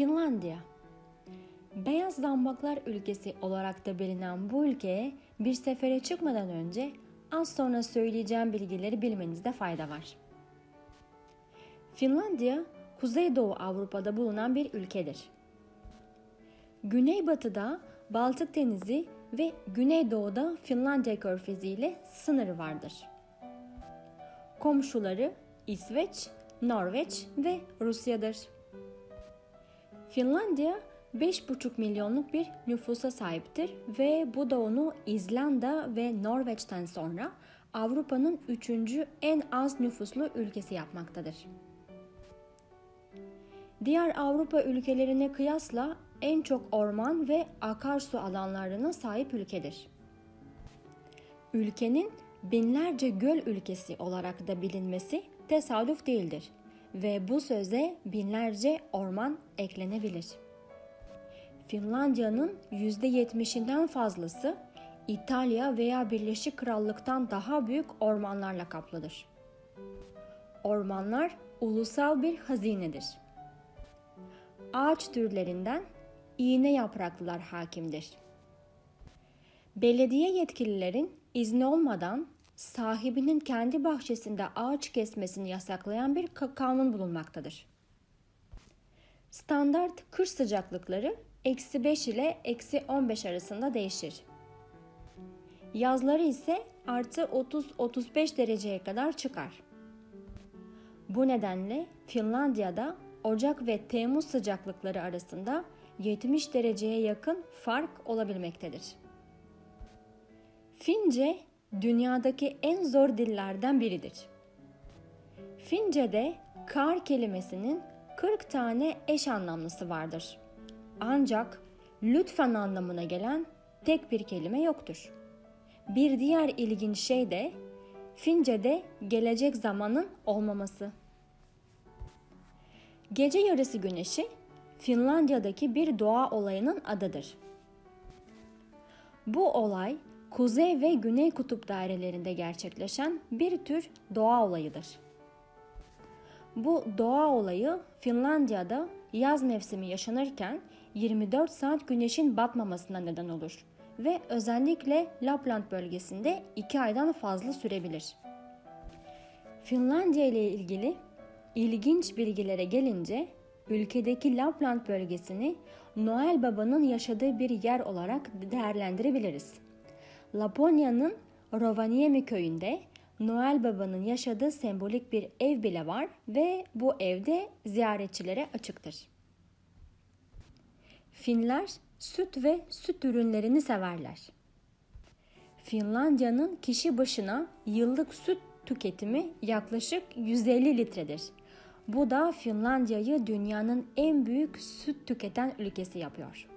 Finlandiya Beyaz zambaklar ülkesi olarak da bilinen bu ülkeye bir sefere çıkmadan önce az sonra söyleyeceğim bilgileri bilmenizde fayda var. Finlandiya, Kuzeydoğu Avrupa'da bulunan bir ülkedir. Güneybatıda Baltık Denizi ve Güneydoğu'da Finlandiya Körfezi ile sınırı vardır. Komşuları İsveç, Norveç ve Rusya'dır. Finlandiya 5,5 milyonluk bir nüfusa sahiptir ve bu da onu İzlanda ve Norveç'ten sonra Avrupa'nın üçüncü en az nüfuslu ülkesi yapmaktadır. Diğer Avrupa ülkelerine kıyasla en çok orman ve akarsu alanlarına sahip ülkedir. Ülkenin binlerce göl ülkesi olarak da bilinmesi tesadüf değildir ve bu söze binlerce orman eklenebilir. Finlandiya'nın %70'inden fazlası İtalya veya Birleşik Krallık'tan daha büyük ormanlarla kaplıdır. Ormanlar ulusal bir hazinedir. Ağaç türlerinden iğne yapraklılar hakimdir. Belediye yetkililerin izni olmadan sahibinin kendi bahçesinde ağaç kesmesini yasaklayan bir kanun bulunmaktadır. Standart kış sıcaklıkları eksi 5 ile eksi 15 arasında değişir. Yazları ise artı 30-35 dereceye kadar çıkar. Bu nedenle Finlandiya'da Ocak ve Temmuz sıcaklıkları arasında 70 dereceye yakın fark olabilmektedir. Fince dünyadaki en zor dillerden biridir. Fince'de kar kelimesinin 40 tane eş anlamlısı vardır. Ancak lütfen anlamına gelen tek bir kelime yoktur. Bir diğer ilginç şey de Fince'de gelecek zamanın olmaması. Gece yarısı güneşi Finlandiya'daki bir doğa olayının adıdır. Bu olay kuzey ve güney kutup dairelerinde gerçekleşen bir tür doğa olayıdır. Bu doğa olayı Finlandiya'da yaz mevsimi yaşanırken 24 saat güneşin batmamasına neden olur ve özellikle Lapland bölgesinde 2 aydan fazla sürebilir. Finlandiya ile ilgili ilginç bilgilere gelince ülkedeki Lapland bölgesini Noel Baba'nın yaşadığı bir yer olarak değerlendirebiliriz. Laponya'nın Rovaniemi köyünde Noel Baba'nın yaşadığı sembolik bir ev bile var ve bu evde ziyaretçilere açıktır. Finler süt ve süt ürünlerini severler. Finlandiya'nın kişi başına yıllık süt tüketimi yaklaşık 150 litredir. Bu da Finlandiya'yı dünyanın en büyük süt tüketen ülkesi yapıyor.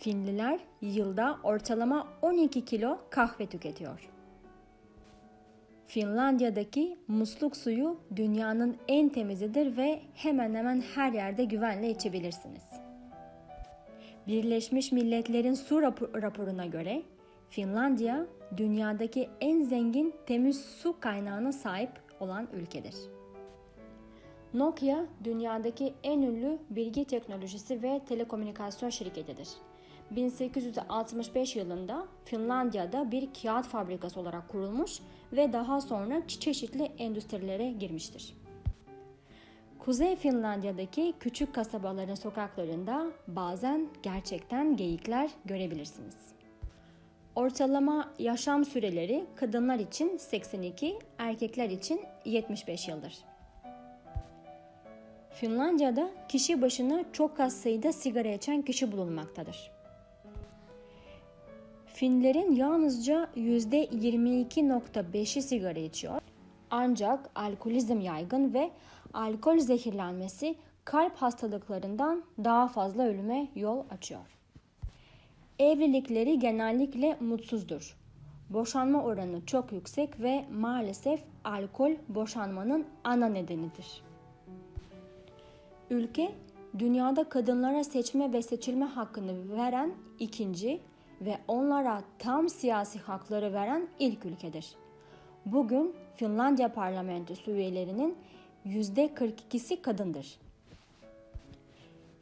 Finliler yılda ortalama 12 kilo kahve tüketiyor. Finlandiya'daki musluk suyu dünyanın en temizidir ve hemen hemen her yerde güvenle içebilirsiniz. Birleşmiş Milletler'in su raporuna göre Finlandiya dünyadaki en zengin temiz su kaynağına sahip olan ülkedir. Nokia dünyadaki en ünlü bilgi teknolojisi ve telekomünikasyon şirketidir. 1865 yılında Finlandiya'da bir kağıt fabrikası olarak kurulmuş ve daha sonra çeşitli endüstrilere girmiştir. Kuzey Finlandiya'daki küçük kasabaların sokaklarında bazen gerçekten geyikler görebilirsiniz. Ortalama yaşam süreleri kadınlar için 82, erkekler için 75 yıldır. Finlandiya'da kişi başına çok az sayıda sigara içen kişi bulunmaktadır. Finlerin yalnızca %22.5'i sigara içiyor. Ancak alkolizm yaygın ve alkol zehirlenmesi kalp hastalıklarından daha fazla ölüme yol açıyor. Evlilikleri genellikle mutsuzdur. Boşanma oranı çok yüksek ve maalesef alkol boşanmanın ana nedenidir. Ülke dünyada kadınlara seçme ve seçilme hakkını veren ikinci ve onlara tam siyasi hakları veren ilk ülkedir. Bugün Finlandiya parlamentosu üyelerinin %42'si kadındır.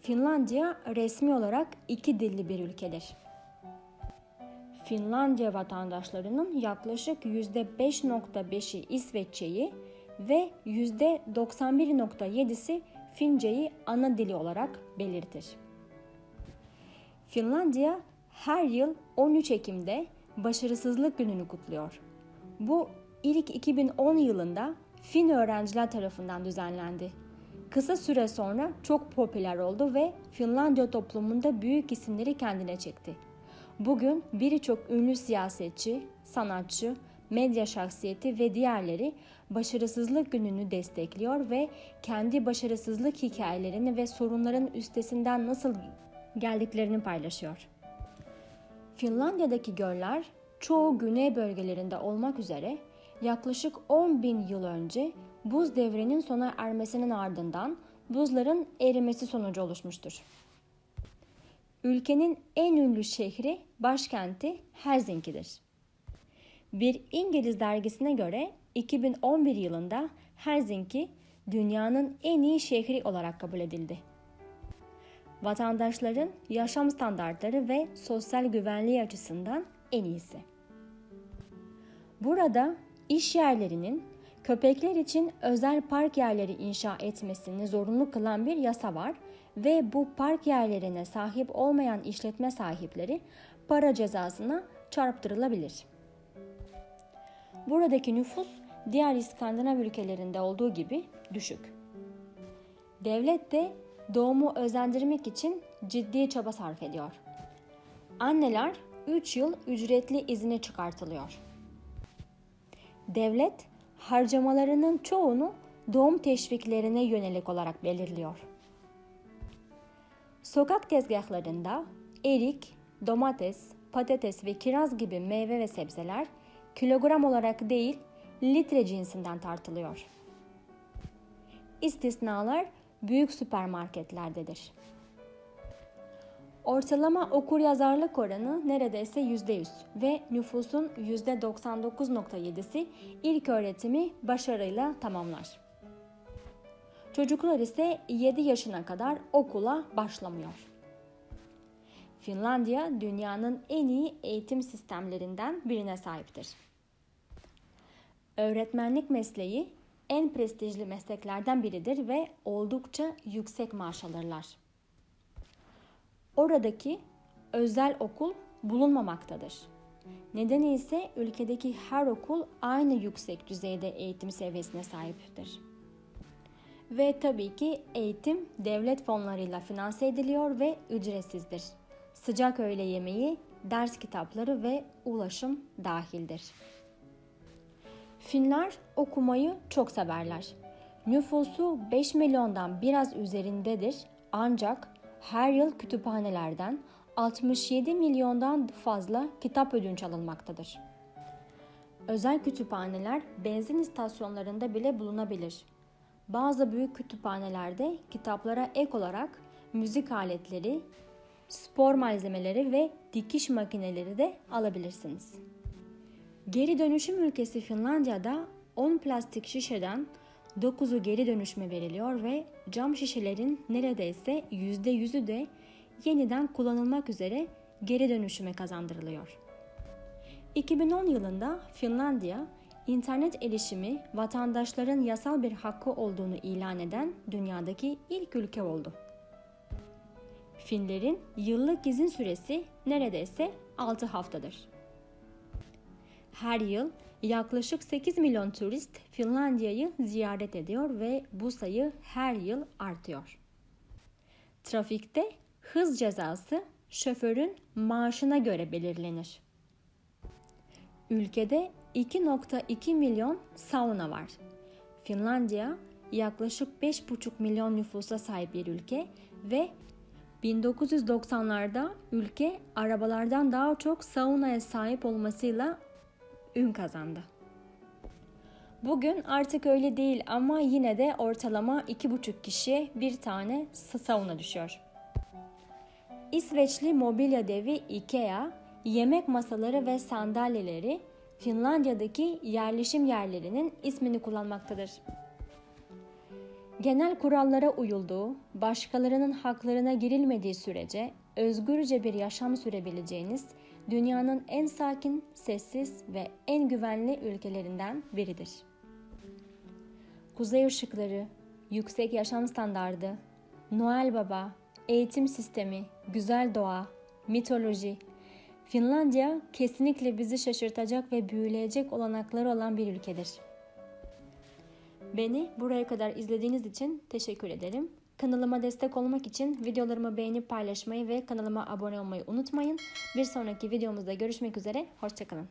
Finlandiya resmi olarak iki dilli bir ülkedir. Finlandiya vatandaşlarının yaklaşık %5.5'i İsveççeyi ve %91.7'si Finceyi ana dili olarak belirtir. Finlandiya her yıl 13 Ekim'de başarısızlık gününü kutluyor. Bu ilk 2010 yılında Fin öğrenciler tarafından düzenlendi. Kısa süre sonra çok popüler oldu ve Finlandiya toplumunda büyük isimleri kendine çekti. Bugün birçok ünlü siyasetçi, sanatçı, medya şahsiyeti ve diğerleri başarısızlık gününü destekliyor ve kendi başarısızlık hikayelerini ve sorunların üstesinden nasıl geldiklerini paylaşıyor. Finlandiya'daki göller çoğu güney bölgelerinde olmak üzere yaklaşık 10 bin yıl önce buz devrinin sona ermesinin ardından buzların erimesi sonucu oluşmuştur. Ülkenin en ünlü şehri, başkenti Helsinki'dir. Bir İngiliz dergisine göre 2011 yılında Helsinki dünyanın en iyi şehri olarak kabul edildi. Vatandaşların yaşam standartları ve sosyal güvenliği açısından en iyisi. Burada iş yerlerinin köpekler için özel park yerleri inşa etmesini zorunlu kılan bir yasa var ve bu park yerlerine sahip olmayan işletme sahipleri para cezasına çarptırılabilir. Buradaki nüfus diğer İskandinav ülkelerinde olduğu gibi düşük. Devlet de doğumu özendirmek için ciddi çaba sarf ediyor. Anneler 3 yıl ücretli izine çıkartılıyor. Devlet harcamalarının çoğunu doğum teşviklerine yönelik olarak belirliyor. Sokak tezgahlarında erik, domates, patates ve kiraz gibi meyve ve sebzeler kilogram olarak değil litre cinsinden tartılıyor. İstisnalar büyük süpermarketlerdedir. Ortalama okur yazarlık oranı neredeyse %100 ve nüfusun %99.7'si ilk öğretimi başarıyla tamamlar. Çocuklar ise 7 yaşına kadar okula başlamıyor. Finlandiya dünyanın en iyi eğitim sistemlerinden birine sahiptir. Öğretmenlik mesleği en prestijli mesleklerden biridir ve oldukça yüksek maaş alırlar. Oradaki özel okul bulunmamaktadır. Nedeni ise ülkedeki her okul aynı yüksek düzeyde eğitim seviyesine sahiptir. Ve tabii ki eğitim devlet fonlarıyla finanse ediliyor ve ücretsizdir. Sıcak öğle yemeği, ders kitapları ve ulaşım dahildir. Finler okumayı çok severler. Nüfusu 5 milyondan biraz üzerindedir ancak her yıl kütüphanelerden 67 milyondan fazla kitap ödünç alınmaktadır. Özel kütüphaneler benzin istasyonlarında bile bulunabilir. Bazı büyük kütüphanelerde kitaplara ek olarak müzik aletleri, spor malzemeleri ve dikiş makineleri de alabilirsiniz. Geri dönüşüm ülkesi Finlandiya'da 10 plastik şişeden 9'u geri dönüşüme veriliyor ve cam şişelerin neredeyse %100'ü de yeniden kullanılmak üzere geri dönüşüme kazandırılıyor. 2010 yılında Finlandiya, internet erişimi vatandaşların yasal bir hakkı olduğunu ilan eden dünyadaki ilk ülke oldu. Finlerin yıllık izin süresi neredeyse 6 haftadır. Her yıl yaklaşık 8 milyon turist Finlandiya'yı ziyaret ediyor ve bu sayı her yıl artıyor. Trafikte hız cezası şoförün maaşına göre belirlenir. Ülkede 2.2 milyon sauna var. Finlandiya yaklaşık 5,5 milyon nüfusa sahip bir ülke ve 1990'larda ülke arabalardan daha çok saunaya sahip olmasıyla ün kazandı. Bugün artık öyle değil ama yine de ortalama 2,5 kişiye bir tane sauna düşüyor. İsveçli mobilya devi IKEA, yemek masaları ve sandalyeleri Finlandiya'daki yerleşim yerlerinin ismini kullanmaktadır. Genel kurallara uyulduğu, başkalarının haklarına girilmediği sürece özgürce bir yaşam sürebileceğiniz dünyanın en sakin, sessiz ve en güvenli ülkelerinden biridir. Kuzey ışıkları, yüksek yaşam standardı, Noel Baba, eğitim sistemi, güzel doğa, mitoloji, Finlandiya kesinlikle bizi şaşırtacak ve büyüleyecek olanakları olan bir ülkedir. Beni buraya kadar izlediğiniz için teşekkür ederim. Kanalıma destek olmak için videolarımı beğenip paylaşmayı ve kanalıma abone olmayı unutmayın. Bir sonraki videomuzda görüşmek üzere, hoşçakalın.